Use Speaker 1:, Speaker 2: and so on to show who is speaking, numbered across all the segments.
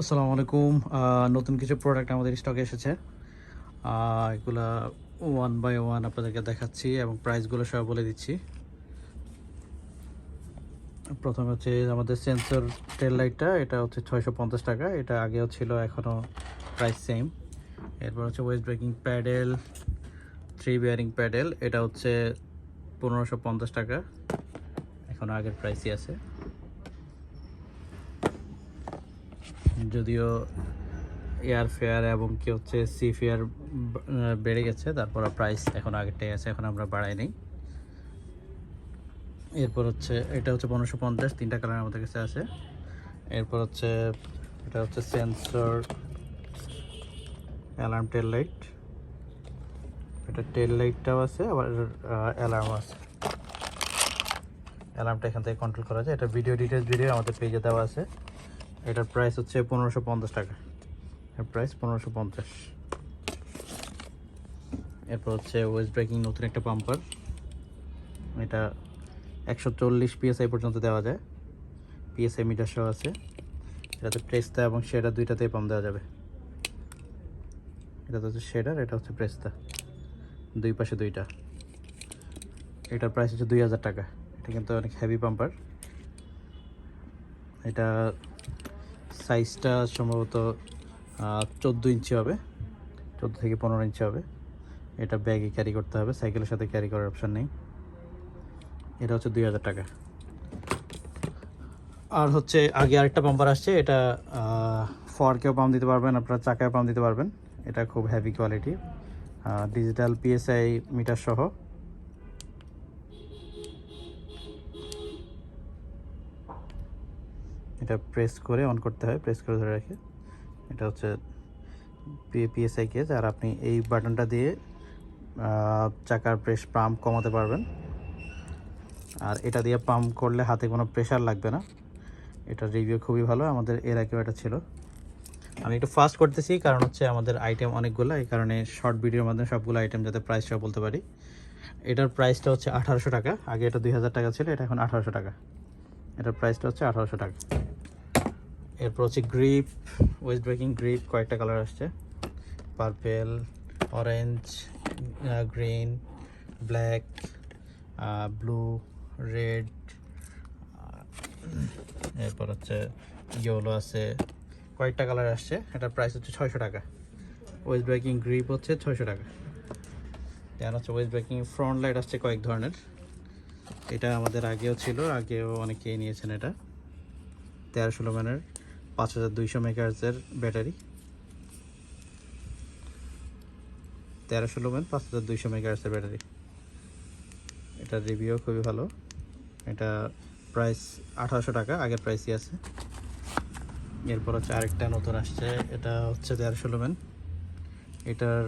Speaker 1: আসসালামু আলাইকুম। নতুন কিছু প্রোডাক্ট আমাদের স্টকে এসেছে। এগুলা ওয়ান বাই ওয়ান আপনাদেরকে দেখাচ্ছি এবং প্রাইসগুলো সব বলে দিচ্ছি। প্রথমে হচ্ছে আমাদের সেন্সর টেল লাইটটা এটা হচ্ছে ছয়শো পঞ্চাশ টাকা। এটা আগেও ছিল এখনও প্রাইস সেম এরপর হচ্ছে west breaking pedal three bearing pedal এটা হচ্ছে পনেরোশো টাকা। এখন আগের প্রাইসই আছে। যদিও এয়ার ফেয়ার এবং কি হচ্ছে সি ফেয়ার বেড়ে গেছে তারপর প্রাইস এখন আগেরটাই আছে, এখন আমরা বাড়াই নেই। এরপর হচ্ছে, এটা হচ্ছে পনেরোশো পঞ্চাশ, তিনটা কালার আমাদের কাছে আছে। এরপর হচ্ছে, এটা হচ্ছে সেন্সর অ্যালার্ম টেল লাইট এটা টেল লাইটটাও আছে, আবার অ্যালার্ম আছে। অ্যালার্মটা এখান থেকে কন্ট্রোল করা যায়। এটা ভিডিও ডিটেলস ভিডিও আমাদের পেজে দেওয়া আছে। এটার প্রাইস হচ্ছে পনেরোশো পঞ্চাশ টাকা। এর প্রাইস পনেরোশো পঞ্চাশ। এরপর হচ্ছে ওয়েস্ট ব্রেকিং নতুন একটা পাম্পার এটা একশো চল্লিশ পিএসআই পর্যন্ত দেওয়া যায়। পিএসআই মিটার সহ আছে। এটাতে প্রেস্তা এবং শেডার দুইটাতেই পাম্প দেওয়া যাবে। এটা হচ্ছে শেডার এটা হচ্ছে প্রেস্তা দুই পাশে দুইটা। এটার প্রাইস হচ্ছে দুই হাজার টাকা। এটা কিন্তু অনেক হ্যাভি পাম্পার এটা সাইজটা সম্ভবত চোদ্দ ইঞ্চি হবে। চোদ্দ থেকে পনেরো ইঞ্চি হবে। এটা ব্যাগে ক্যারি করতে হবে, সাইকেলের সাথে ক্যারি করার অপশান নেই। এটা হচ্ছে দুই হাজার টাকা। আর হচ্ছে আগে আরেকটা পাম্পার আসছে, এটা ফরকেও পাম্প দিতে পারবেন, আপনারা চাকায় পাম্প দিতে পারবেন। এটা খুব heavy quality digital PSI meter সহ। এটা প্রেস করে অন করতে হয় প্রেস করে ধরে রেখে। এটা হচ্ছে পিএসআই কেজ আর আপনি এই বাটনটা দিয়ে চাকার প্রেস পাম্প কমাতে পারবেন। আর এটা দিয়ে পাম্প করলে হাতে কোনো প্রেশার লাগবে না। এটার রিভিউ খুবই ভালো, আমাদের এর আগেও এটা ছিল। আমি একটু ফাস্ট করতেছি, কারণ হচ্ছে আমাদের আইটেম অনেকগুলো, এই কারণে শর্ট ভিডিওর মাধ্যমে সবগুলো আইটেম যাতে প্রাইসটা বলতে পারি। এটার প্রাইসটা হচ্ছে আঠারোশো টাকা, আগে এটা দুই হাজার টাকা ছিল, এটা এখন আঠারোশো টাকা। এটার প্রাইসটা হচ্ছে আঠারোশো টাকা। এরপর হচ্ছে গ্রিপ ওয়েস্ট ব্রেকিং গ্রিপ, কয়েকটা কালার আসছে। Purple orange green black blue red এরপর হচ্ছে ইয়েলো আছে। কয়েকটা কালার আসছে, এটার প্রাইস হচ্ছে ছয়শো টাকা। ওয়েস্ট ব্রেকিং গ্রিপ হচ্ছে ছয়শো টাকা। দেন হচ্ছে ওয়েস্ট ব্রেকিং ফ্রন্ট লাইট আসছে কয়েক ধরনের। এটা আমাদের আগেও ছিল, আগেও অনেকেই নিয়েছেন এটা। তেরো ষোলো মানের পাঁচ হাজার দুইশো মেগাহার্জের ব্যাটারি। তেরো ষোলো ম্যান পাঁচ হাজার দুইশো মেগাহার্জের ব্যাটারি। এটার রিভিউ খুবই ভালো। এটা প্রাইস আঠারোশো টাকা, আগের প্রাইসই আছে। এরপর হচ্ছে আরেকটা নতুন আসছে, এটা হচ্ছে তেরো ষোলো ম্যান এটার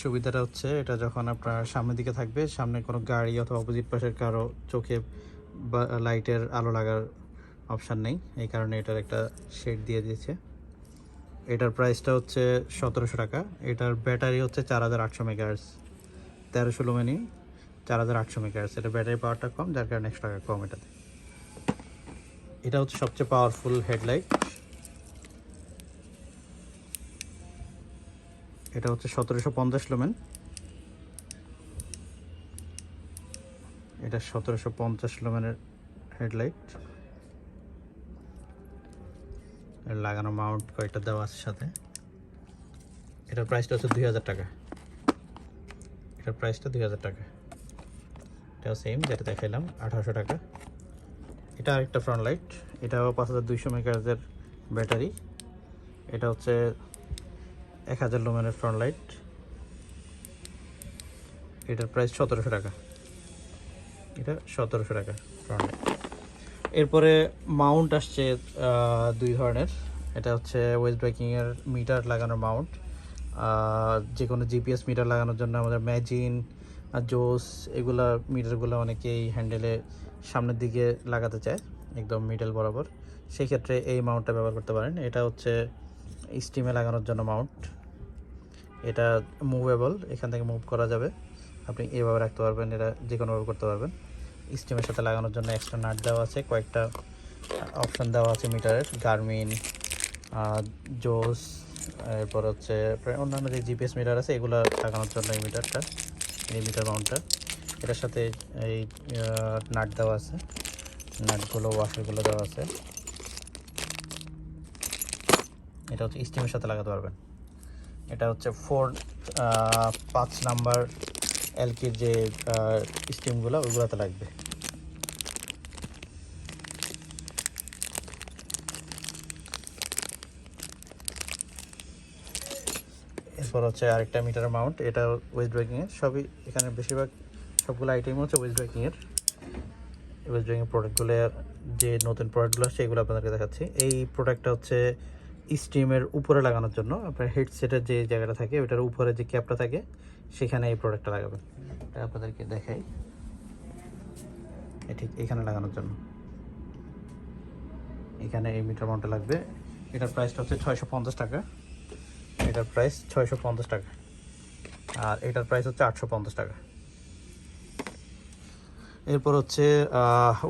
Speaker 1: সুবিধাটা হচ্ছে, এটা যখন আপনার সামনের দিকে থাকবে, সামনে কোনো গাড়ি অথবা অপোজিট পাশের কারও চোখে বা লাইটের আলো লাগার অপশান নেই। এই কারণে এটার একটা শেড দিয়ে দিয়েছে। এটার প্রাইসটা হচ্ছে সতেরোশো টাকা। এটার ব্যাটারি হচ্ছে চার হাজার আটশো মেগাহার্স তেরো ষোলো মিনি চার হাজার আটশো মেগাহার্স এটা ব্যাটারি পাওয়ারটা কম, যার কারণে একশো টাকা কম এটাতে। এটা হচ্ছে সবচেয়ে পাওয়ারফুল হেডলাইট এটা হচ্ছে সতেরোশো পঞ্চাশ লোমেন। এটা সতেরোশো পঞ্চাশ লোমেনের হেডলাইট লাগানো মাউন্ট কয়েকটা দেওয়া আছে সাথে। এটার প্রাইসটা হচ্ছে দুই হাজার টাকা। এটার প্রাইসটা দুই হাজার টাকা। এটাও সেম যেটা দেখাইলাম, আঠারোশো টাকা। এটা আরেকটা ফ্রন্ট লাইট এটাও পাঁচ হাজার দুইশো মেগাহার্জের ব্যাটারি এটা হচ্ছে এক হাজার লোমেনের ফ্রন্ট লাইট এটার প্রাইস সতেরোশো টাকা। এটা সতেরোশো টাকা ফ্রন্ট লাইট এরপরে মাউন্ট আসছে দুই ধরনের। এটা হচ্ছে ওয়েস্ট ব্রেকিংয়ের মিটার লাগানোর মাউন্ট যে কোনো জিপিএস মিটার লাগানোর জন্য আমাদের ম্যাজিন জোস এগুলা মিটারগুলো অনেকেই হ্যান্ডেলে সামনের দিকে লাগাতে চায়, একদম মিডল বরাবর। সেই ক্ষেত্রে এই মাউন্টটা ব্যবহার করতে পারেন। এটা হচ্ছে স্টিমে লাগানোর জন্য মাউন্ট এটা মুভেবল এখান থেকে মুভ করা যাবে। আপনি এভাবে রাখতে পারবেন, এটা যে কোনোভাবে করতে পারবেন। স্টিমের সাথে লাগানোর জন্য এক্সট্রা নাট দেওয়া আছে, কয়েকটা অপশান দেওয়া আছে মিটারের গার্মিন জোস এরপর হচ্ছে অন্যান্য যে জিপিএস মিটার আছে, এগুলো লাগানোর জন্য এই মিটারটা, এই মিটার মাউন্টটা এটার সাথে এই নাট দেওয়া আছে নাটগুলো ওয়াশারগুলো দেওয়া আছে। এটা হচ্ছে স্টিমের সাথে লাগাতে পারবেন। এটা হচ্ছে ফোর পাঁচ নাম্বার এলকির যে স্টিমগুলো ওইগুলোতে লাগবে। এরপর হচ্ছে আরেকটা মিটার মাউন্ট এটা ওয়েস্ট ব্রেকিংয়ের সবই এখানে বেশিরভাগ, সবগুলো আইটেম হচ্ছে ওয়েস্ট ব্রেকিংয়ের ওয়েস্ট ব্রেকিং প্রোডাক্টগুলো যে নতুন প্রোডাক্টগুলো আসছে, এগুলো আপনাদেরকে দেখাচ্ছি। এই প্রোডাক্টটা হচ্ছে স্টিমের উপরে লাগানোর জন্য, আপনার হেডসেটের যে জায়গাটা থাকে ওটার উপরে যে ক্যাপটা থাকে, সেখানে এই প্রোডাক্টটা লাগাবেন। এটা আপনাদেরকে দেখাই। ঠিক এখানে লাগানোর জন্য। এখানে এই মিটার মাউন্টটা লাগবে। এটার প্রাইসটা হচ্ছে ছয়শো পঞ্চাশ টাকা। এটার প্রাইস ছয়শো পঞ্চাশ টাকা। আর এটার প্রাইস হচ্ছে আটশো পঞ্চাশ টাকা। এরপর হচ্ছে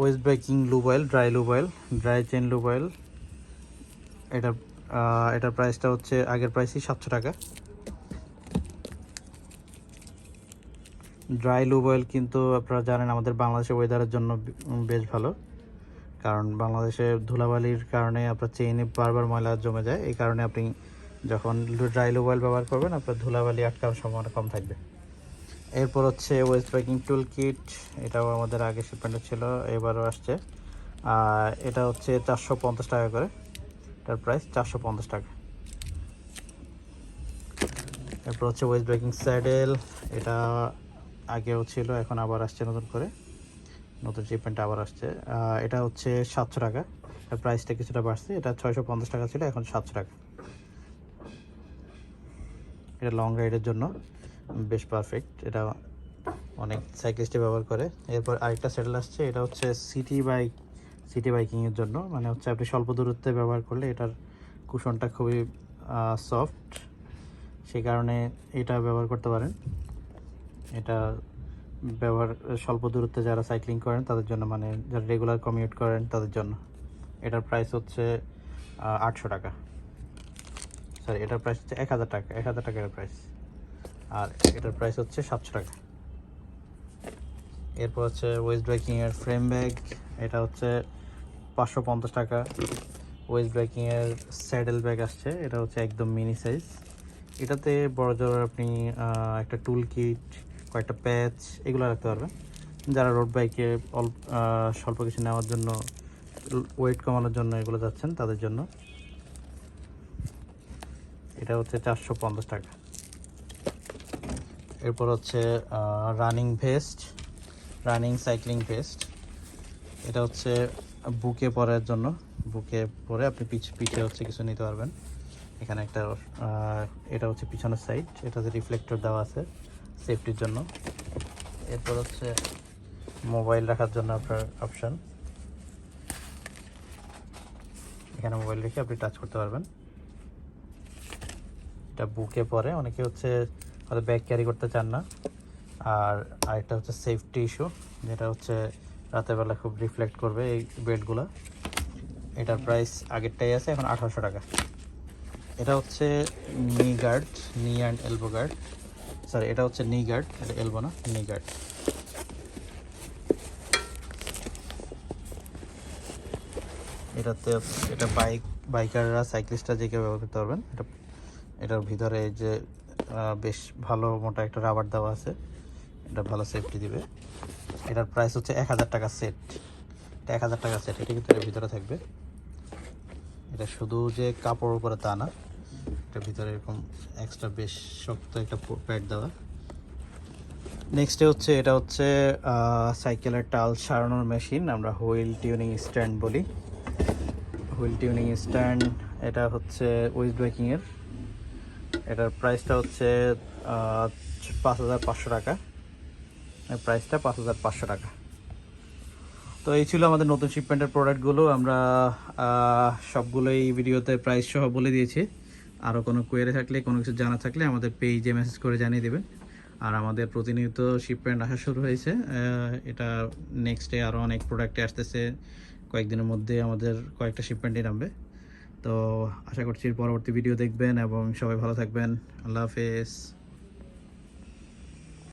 Speaker 1: west breaking lube oil dry lube oil dry chain lube oil এটা এটার প্রাইসটা হচ্ছে, আগের প্রাইসই সাতশো টাকা। ড্রাই লুব অয়েল কিন্তু আপনারা জানেন আমাদের বাংলাদেশের ওয়েদারের জন্য বেশ ভালো। কারণ বাংলাদেশে ধুলাবালির কারণে আপনার চেইনে বারবার ময়লা জমে যায়। এই কারণে আপনি যখন ড্রাই লুব অয়েল ব্যবহার করবেন, আপনার ধুলাবালি আটকার সম্ভাবনা কম থাকবে। এরপর হচ্ছে ওয়েস্ট ব্রেকিং টুল কিট এটাও আমাদের আগে শিপমেন্টে ছিল, এবারও আসছে। এটা হচ্ছে চারশো পঞ্চাশ টাকা করে। এটার প্রাইস চারশো পঞ্চাশ টাকা। এরপর হচ্ছে ওয়েস্ট ব্রেকিং স্যাডেল এটা আগেও ছিল, এখন আবার আসছে নতুন করে। নতুন শিপমেন্টটা আবার আসছে। এটা হচ্ছে সাতশো টাকা। এর প্রাইসটা কিছুটা বাড়ছে। এটা ছয়শো পঞ্চাশ টাকা ছিল, এখন সাতশো টাকা। এটা লং রাইডের জন্য বেশ পারফেক্ট এটা অনেক সাইক্লিস্টে ব্যবহার করে। এরপর আরেকটা স্যাডেল আসছে, এটা হচ্ছে সিটি বাইক সিটি বাইকিংয়ের জন্য। মানে হচ্ছে আপনি স্বল্প দূরত্বে ব্যবহার করলে এটার কুশনটা খুবই সফট সেই কারণে এটা ব্যবহার করতে পারেন। এটা ব্যবহার, স্বল্প দূরত্বে যারা সাইক্লিং করেন, তাদের জন্য মানে যারা রেগুলার কমিউট করেন, তাদের জন্য। এটার প্রাইস হচ্ছে আটশো টাকা। সরি এটার প্রাইস হচ্ছে এক হাজার টাকা, এক হাজার টাকার প্রাইস আর এটার প্রাইস হচ্ছে সাতশো টাকা। এরপর হচ্ছে ওয়েস্ট ব্রেকিংয়ের ফ্রেম ব্যাগ এটা হচ্ছে পাঁচশো পঞ্চাশ টাকা। ওয়েস্ট ব্রেকিংয়ের স্যাডেল ব্যাগ আসছে। এটা হচ্ছে একদম মিনি সাইজ এটাতে বড় জোর আপনি একটা টুল কিট কয়েকটা প্যাচ এগুলো রাখতে পারবেন। যারা রোড বাইকে অল্প স্বল্প কিছু নেওয়ার জন্য ওয়েট কমানোর জন্য এগুলো যাচ্ছেন, তাদের জন্য। এটা হচ্ছে চারশো পঞ্চাশ টাকা। এরপর হচ্ছে running vest running cycling vest এটা হচ্ছে বুকে পরার জন্য, বুকে পরে আপনি পিছ, পিঠে হচ্ছে কিছু নিতে পারবেন। এখানে একটা এটা হচ্ছে পিছনের সাইড এটাতে রিফ্লেক্টর দেওয়া আছে সেফটির জন্য। এরপর হচ্ছে মোবাইল রাখার জন্য আপনার অপশান এখানে মোবাইল রেখে আপনি টাচ করতে পারবেন। এটা বুকে পরে অনেকে হচ্ছে হয়তো ব্যাগ ক্যারি করতে চান না। আর আরেকটা হচ্ছে সেফটি ইস্যু যেটা হচ্ছে রাতের বেলা খুব রিফ্লেক্ট করবে এই বেল্টগুলো এটার প্রাইস আগেরটাই আছে, এখন আঠারোশো টাকা। এটা হচ্ছে নি গার্ড নি অ্যান্ড এলবো গার্ড সরি এটা হচ্ছে নি গার্ড এটা এলবো না নি গার্ড এটাতে এটা বাইক বাইকাররা সাইক্লিস্টরা যে কেউ ব্যবহার করতে পারবেন, এটা এটার ভিতরে যে বেশ ভালো মোটা একটা রাবার দেওয়া আছে। এটা ভালো সেফটি দিবে। এটার প্রাইস হচ্ছে এক হাজার টাকা সেট এটা এক হাজার টাকা সেট এটা কিন্তু এর ভিতরে থাকবে। এটা শুধু যে কাপড় উপরে তা না, এটার ভিতরে এরকম এক্সট্রা বেশ শক্ত একটা প্যাড দেওয়া। নেক্সটে হচ্ছে, এটা হচ্ছে সাইকেলের টাল সারানোর মেশিন আমরা হুইল টিউনিং স্ট্যান্ড বলি। হুইল টিউনিং স্ট্যান্ড এটা হচ্ছে ওয়েস্ট ব্রেকিংয়ের এটার প্রাইসটা হচ্ছে পাঁচ হাজার পাঁচশো টাকা। প্রাইসটা পাঁচ হাজার পাঁচশো টাকা। তো এই ছিল আমাদের নতুন শিপমেন্টের প্রোডাক্টগুলো আমরা সবগুলোই ভিডিওতে প্রাইস সহ বলে দিয়েছি। আরও কোনো কোয়েরি থাকলে, কোনো কিছু জানা থাকলে আমাদের পেজে মেসেজ করে জানিয়ে দেবেন। আর আমাদের প্রতিনিয়ত শিপমেন্ট আসা শুরু হয়েছে। এটা নেক্সটে আরও অনেক প্রোডাক্টে আসতেছে। কয়েকদিনের মধ্যে আমাদের কয়েকটা শিপমেন্টই নামবে। তো আশা করছি পরবর্তী ভিডিও দেখবেন এবং সবাই ভালো থাকবেন। আল্লাহ হাফেজ।